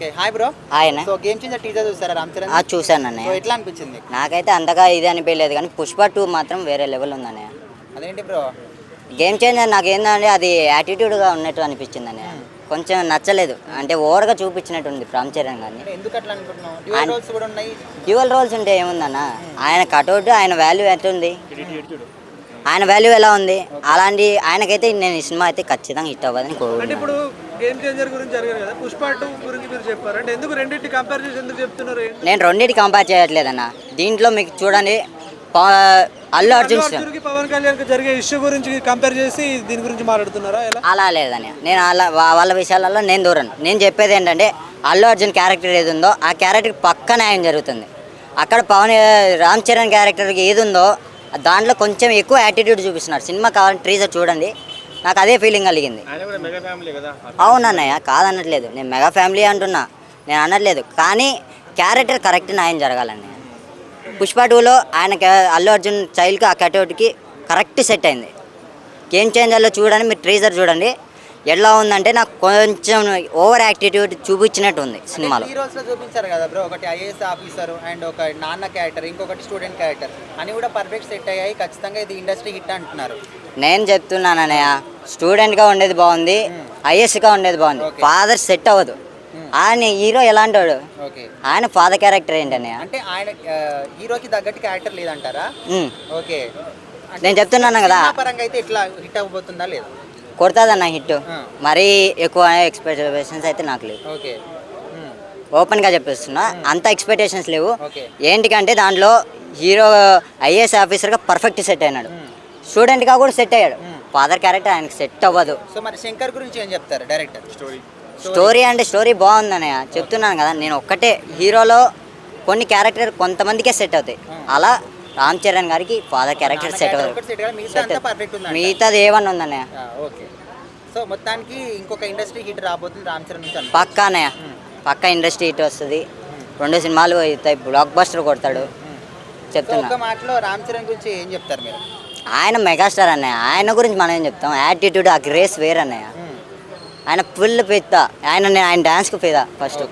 Okay hi bro. ఆయన so game changer teaser చూసారా రామ్ చరణ్ ఆ చూశాను సో అన్నయ్య. ఎట్లా అనిపించింది? నాకైతే అంతగా ఇది అనిపించలేదు కానీ పుష్ప టూ మాత్రం వేరే లెవెల్ ఉందన్నయ్య అదేంటి బ్రో? గేమ్ చేంజర్ నాకు ఏంటంటే అది యాటిట్యూడ్గా ఉన్నట్టు అనిపించింది అన్నయ్య. కొంచెం నచ్చలేదు. అంటే ఓవర్గా చూపించినట్టు ఉంది రామ్ చరణ్ గారిని. అంటే ఎందుకు అట్లా అనుకుంటున్నావు డ్యూయల్ రోల్స్ కూడా ఉన్నాయి. డ్యూవల్ రోల్స్ ఉంటే ఏముందన్న? ఆయన కటౌట్ ఆయన వాల్యూ ఎట్లుంది ఆయన వాల్యూ ఎలా ఉంది? అలాంటి ఆయనకైతే నేను ఈ సినిమా అయితే ఖచ్చితంగా హిట్ అవ్వదని కోరుకుంటున్నాను గేమ్ చేంజర్ గురించి జరిగింది కదా. పుష్ప టూ గురించి మీరు చెప్పారు. అంటే ఎందుకు రెండింటి కంపేర్ చేసి ఎందుకు చెప్తున్నారు? నేను రెండింటి కంపేర్ చేయట్లేదన్న. దీంట్లో మీకు చూడండి అల్లు అర్జున్ పవన్ కళ్యాణ్ జరిగే ఇష్యూ గురించి కంపేర్ చేసి దీని గురించి మాట్లాడుతున్నారా? అలా లేదని నేను అలా వాళ్ళ విషయాలలో నేను దూరను. నేను చెప్పేది ఏంటంటే అల్లు అర్జున్ క్యారెక్టర్ ఏది ఉందో ఆ క్యారెక్టర్ పక్క న్యాయం జరుగుతుంది. అక్కడ పవన్ రామ్ చరణ్ క్యారెక్టర్కి ఏది ఉందో దాంట్లో కొంచెం ఎక్కువ యాటిట్యూడ్ చూపిస్తున్నారు సినిమా కావాలని ట్రీజర్ చూడండి. నాకు అదే ఫీలింగ్ కలిగింది. అవునన్నయ్య కాదనట్లేదు. నేను మెగా ఫ్యామిలీ అంటున్నా. నేను అనట్లేదు. కానీ క్యారెక్టర్ కరెక్ట్ న్యాయం జరగాలన్నయ్య. పుష్ప టూలో ఆయన అల్లు అర్జున్ చైల్డ్కి ఆ కటౌట్కి కరెక్ట్ సెట్ అయింది. గేమ్ చేంజర్లో చూడండి మీరు ట్రీజర్ చూడండి. ఎలా ఉందంటే నాకు కొంచెం ఓవర్ యాక్టిట్యూడ్ చూపించినట్టు ఉంది సినిమాలో. ఈ రోల్స్లో చూపించారు కదా బ్రో ఒకటి ఐఏఎస్ ఆఫీసర్ అండ్ ఒక నాన్న క్యారెక్టర్ ఇంకొకటి స్టూడెంట్ క్యారెక్టర్ అని కూడా పర్ఫెక్ట్ సెట్ అయ్యాయి. ఖచ్చితంగా ఇది ఇండస్ట్రీ హిట్ అంటున్నారు. నేను చెప్తున్నాను అన్నయ్య స్టూడెంట్గా ఉండేది బాగుంది ఐఎస్గా ఉండేది బాగుంది. ఫాదర్ సెట్ అవ్వదు. ఆయన హీరో ఎలాంటి వాడు ఆయన ఫాదర్ క్యారెక్టర్ ఏంటన్నయ్య? అంటే ఆయన హీరోకి తగ్గట్టు క్యారెక్టర్ లేదంటారా. ఓకే అంటే నేను చెప్తున్నాను కదా. పరంగా అయితే ఇట్లా హిట్ అవ్వబోతుందా లేదా? కొడుతుందన్న హిట్. మరీ ఎక్కువ ఎక్స్పెక్టేషన్స్ అయితే నాకు లేవు. ఓకే ఓపెన్గా చెప్పేస్తున్నా. అంత ఎక్స్పెక్టేషన్స్ లేవు. ఏంటికంటే దాంట్లో హీరో ఐఏఎస్ ఆఫీసర్గా పర్ఫెక్ట్ సెట్ అయినాడు. స్టూడెంట్గా కూడా సెట్ అయ్యాడు. ఫాదర్ క్యారెక్టర్ ఆయనకి సెట్ అవ్వదు. సో మరి శంకర్ గురించి ఏం చెప్తారు డైరెక్టర్? స్టోరీ. స్టోరీ. అంటే స్టోరీ బాగుందన్నయ్య. చెప్తున్నాను కదా నేను ఒక్కటే హీరోలో కొన్ని క్యారెక్టర్ కొంతమందికే సెట్ అవుతాయి. అలా రామ్ చరణ్ గారికి ఫాదర్ క్యారెక్టర్ సెట్ ఉందంట. మిగతాది ఏమన్నా ఉందన్నయ్య. ఓకే. సో మొత్తానికి ఇంకొక ఇండస్ట్రీ హిట్ రాబోతుంది రామ్ చరణ్ నుంచి అనుకో. పక్కా ఇండస్ట్రీ హిట్ వస్తుంది. రెండు సినిమాలు అవుతాయి బ్లాక్ బస్టర్ కొడతాడు చెప్తున్నా. మాటలో రామ్ చరణ్ గురించి ఏం చెప్తారు మీరు? ఆయన మెగాస్టార్ అన్నయ్య. ఆయన గురించి మనం ఏం చెప్తాం? యాటిట్యూడ్ ఆ గ్రేస్ వేర్ అన్నయ్య ఆయన ఫుల్ ఫిదా ఆయన నేను ఆయన డాన్స్కి ఫిదా ఫస్ట్